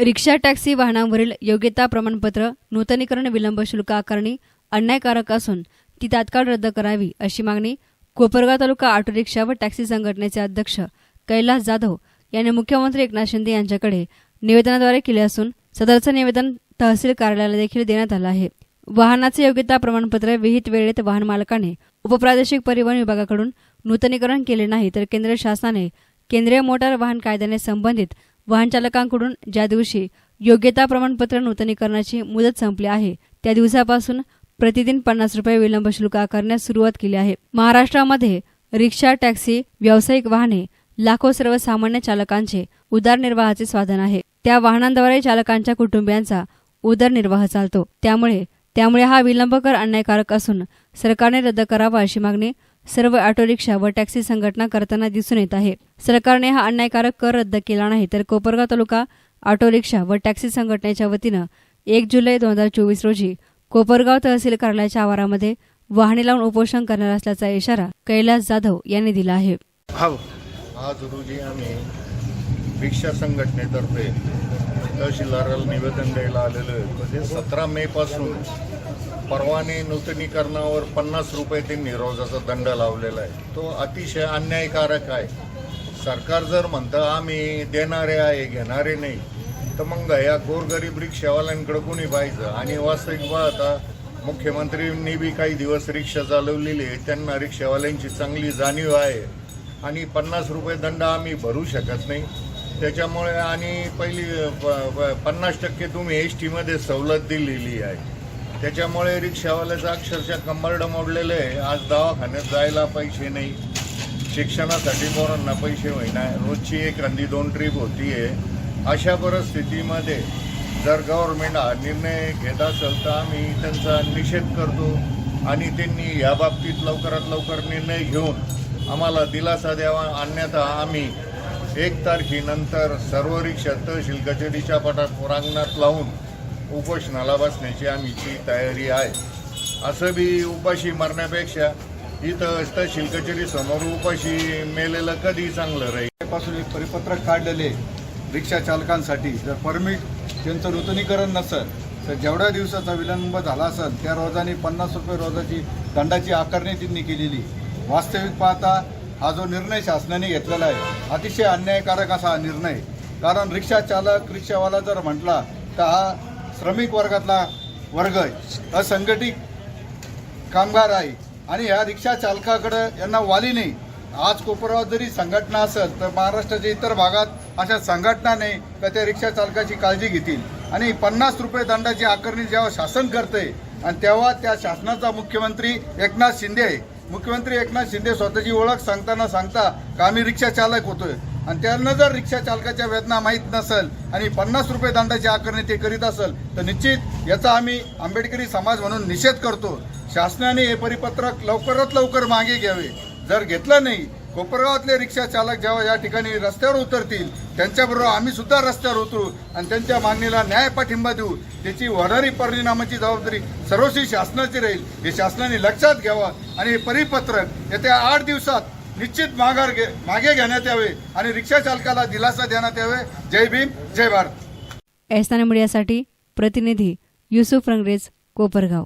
Rickshaw taxi वाहनांवरील योग्यता प्रमाणपत्र नूतनीकरण विलंब शुल्क आकारणी अन्यायकारक असून ती तात्काळ रद्द करावी अशी मागणी कोपरगाव तालुका ऑटो रिक्षा व टॅक्सी संघटनेचे अध्यक्ष कैलास जाधव यांनी मुख्यमंत्री एकनाथ शिंदे यांच्याकडे निवेदनाद्वारे केले असून सदरचं निवेदन तहसील कार्यालयाला देखील देण्यात आलं आहे. वाहनाचे योग्यता प्रमाणपत्र विहित वेळेत वाहन मालकाने उपप्रादेशिक परिवहन विभागाकडून नूतनीकरण केले नाही तर केंद्र शासनाने केंद्रीय मोटार वाहन कायद्याने संबंधित वाहनचालकांकडून ज्या दिवशी योग्यता प्रमाणपत्र नूतनीकरणाची मुदत संपली आहे त्या दिवसापासून प्रतिदिन पन्नास रुपये विलंब शुल्क आकारण्यास सुरुवात केली आहे. महाराष्ट्रामध्ये रिक्षा टॅक्सी व्यावसायिक वाहने लाखो सर्वसामान्य चालकांचे उदरनिर्वाहाचे साधन आहे. त्या वाहनांद्वारे चालकांच्या कुटुंबियांचा उदरनिर्वाह चालतो. त्यामुळे त्यामुळे हा विलंब कर अन्यायकारक असून सरकारने रद्द करावा अशी मागणी सर्व ऑटो रिक्षा व टॅक्सी संघटना करताना दिसून येत आहे. सरकारने हा अन्यायकारक कर रद्द केला नाही तर कोपरगाव तालुका ऑटो रिक्षा व टॅक्सी संघटनेच्या वतीनं एक जुलै दोन हजार चोवीस रोजी कोपरगाव तहसील कार्यालयाच्या आवारामध्ये वाहने लावून उपोषण करणार असल्याचा इशारा कैलास जाधव यांनी दिला आहे. हो आज रोजी आम्ही रिक्षा संघटनेतर्फे तहसीलदाराला निवेदन द्यायला आलेलो आहे. म्हणजे सतरा मे पासून परवाने नूतनीकरणावर पन्नास रुपये त्यांनी रोजाचा दंड लावलेला आहे. तो अतिशय अन्यायकारक आहे. सरकार जर म्हणतं आम्ही देणारे आहे घेणारे नाही तर मग या गोरगरीब रिक्षावाल्यांकडे कोणी पाहिजे आणि वास्तविक पाहता मुख्यमंत्रींनी बी काही दिवस रिक्षा चालवलेली आहे. त्यांना रिक्षावाल्यांची चांगली जाणीव आहे. आणि पन्नास रुपये दंड आम्ही भरू शकत नाही. त्याच्यामुळे आणि पहिली प- पन्नास टक्के तुम्ही एस टीमध्ये सवलत दिलेली आहे. त्याच्यामुळे रिक्षावाल्याचं अक्षरशः कंबरडं मोडलेलं आहे. आज दवाखान्यात जायला पैसे नाही. शिक्षणासाठी पोरांना पैसे होईना. रोजची एक अंदी दोन ट्रीप होती आहे अशा परिस्थितीमध्ये जर गव्हर्नमेंट हा निर्णय घेत असेल तर आम्ही त्यांचा निषेध करतो आणि त्यांनी या बाबतीत लवकरात लवकर निर्णय घेऊन आम्हाला दिलासा द्यावा. अन्यथा आम्ही एक तारखेनंतर सर्व रिक्षा तहसील कचेरीच्या पटात रांगणात लावून उपोषणाला बसण्याची आमची तयारी आहे. असं बी उपाशी मरण्यापेक्षा इथं तहसील कचेरी समोर उपाशी मेलेलं कधी चांगलं राहील? पासून एक परिपत्रक काढलेले रिक्षा चालकांसाठी. जर परमिट त्यांचं नूतनीकरण नसेल तर जेवढ्या दिवसाचा विलंब झाला असेल त्या रोजाने पन्नास रुपये रोजाची दंडाची आकारणी त्यांनी केलेली. वास्तविक पाहता हा जो निर्णय शासनाने घेतलेला आहे अतिशय अन्यायकारक असा हा निर्णय. कारण रिक्षा चालक रिक्षावाला जर म्हटला तर हा श्रमिक वर्गातला वर्ग आहे. असंघटित कामगार आहे. आणि या रिक्षा चालकाकडं यांना वाली नाही. आज कोपरावर जरी संघटना असेल तर महाराष्ट्राच्या इतर भागात अशा संघटना नाही का त्या रिक्षा चालकाची काळजी घेतील? आणि पन्नास रुपये दंडाची आकारणी जेव्हा शासन करते आणि तेव्हा त्या शासनाचा मुख्यमंत्री एकनाथ शिंदे आहे. मुख्यमंत्री एकनाथ शिंदे स्वतःची ओळख सांगताना सांगता का आम्ही रिक्षा चालक होतोय? आणि त्यांना जर रिक्षा चालकाच्या वेदना माहीत नसेल आणि पन्नास रुपये दंडाची आकारणी ते करीत असेल तर निश्चित याचा आम्ही आंबेडकरी समाज म्हणून निषेध करतो. शासनाने हे परिपत्रक लवकरात लवकर मागे घ्यावे. जर घेतलं नाही कोपरगावातले रिक्षा चालक जेव्हा या ठिकाणी रस्त्यावर उतरतील त्यांच्याबरोबर आम्ही सुद्धा रस्त्यावर उतरू आणि त्यांच्या मागणीला न्याय पाठिंबा देऊ. त्याची होणारी परिणामाची जबाबदारी सर्वस्वी शासनाची राहील. हे शासनाने लक्षात घ्यावं आणि हे परिपत्रक येत्या आठ दिवसात निश्चित माघार घे मागे घेण्यात यावे आणि रिक्षा चालकाला दिलासा देण्यात यावे. जय भीम जय भारत. एसनाने मीडियासाठी प्रतिनिधी युसुफ रंगरेज कोपरगाव.